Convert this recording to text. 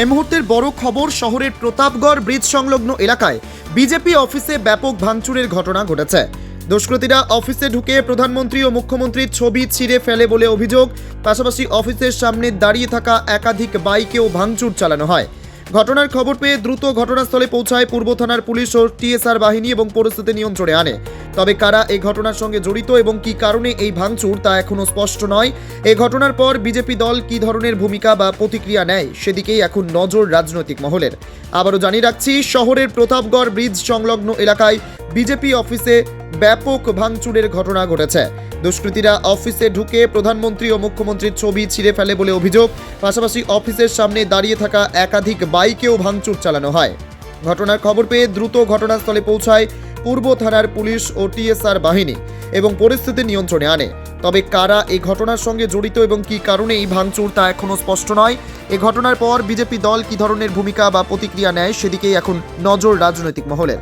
এই মুহূর্তের বড় খবর শহরের প্রতাপগড় ব্রিজ সংলগ্ন এলাকায় বিজেপি অফিসে ব্যাপক ভাঙচুরের ঘটনা ঘটেছে। দুষ্কৃতীরা অফিসে ঢুকে প্রধানমন্ত্রী ও মুখ্যমন্ত্রীর ছবি ছিঁড়ে ফেলে বলে অভিযোগ। পাশাপাশি অফিসের সামনে দাঁড়িয়ে থাকা একাধিক বাইকেও ভাঙচুর চালানো হয়। ঘটনার খবর পেয়ে দ্রুত ঘটনাস্থলে পৌঁছায় পূর্ব থানার পুলিশ ও টিএসআর বাহিনী এবং পরিস্থিতি নিয়ন্ত্রণে আনে। তবে কারা এই ঘটনার সঙ্গে জড়িত এবং কি কারণে এই ভাঙচুর তা এখনও স্পষ্ট নয়। এই ঘটনার পর বিজেপি দল কি ধরনের ভূমিকা বা প্রতিক্রিয়া নেয় সেদিকেই এখন নজর রাজনৈতিক মহলের। আবারও জানিয়ে রাখছি, শহরের প্রতাপগড় ব্রিজ সংলগ্ন এলাকায় বিজেপি অফিসে ব্যাপক ভাঙচুরের ঘটনা ঘটেছে। দুষ্কৃতীরা অফিসে ঢুকে প্রধানমন্ত্রী ও মুখ্যমন্ত্রীর ছবি ছিঁড়ে ফেলে বলে অভিযোগ। পাশাপাশি অফিসের সামনে দাঁড়িয়ে থাকা একাধিক বাইকেও ভাঙচুর চালানো হয়। ঘটনার খবর পেয়ে দ্রুত ঘটনাস্থলে পৌঁছায় পূর্ব থানার পুলিশ ও টিএসআর বাহিনী এবং পরিস্থিতি নিয়ন্ত্রণে আনে। তবে কারা এই ঘটনার সঙ্গে জড়িত এবং কী কারণে এই ভাঙচুর তা এখনও স্পষ্ট নয়। এ ঘটনার পর বিজেপি দল কী ধরনের ভূমিকা বা প্রতিক্রিয়া নেয় সেদিকেই এখন নজর রাজনৈতিক মহলের।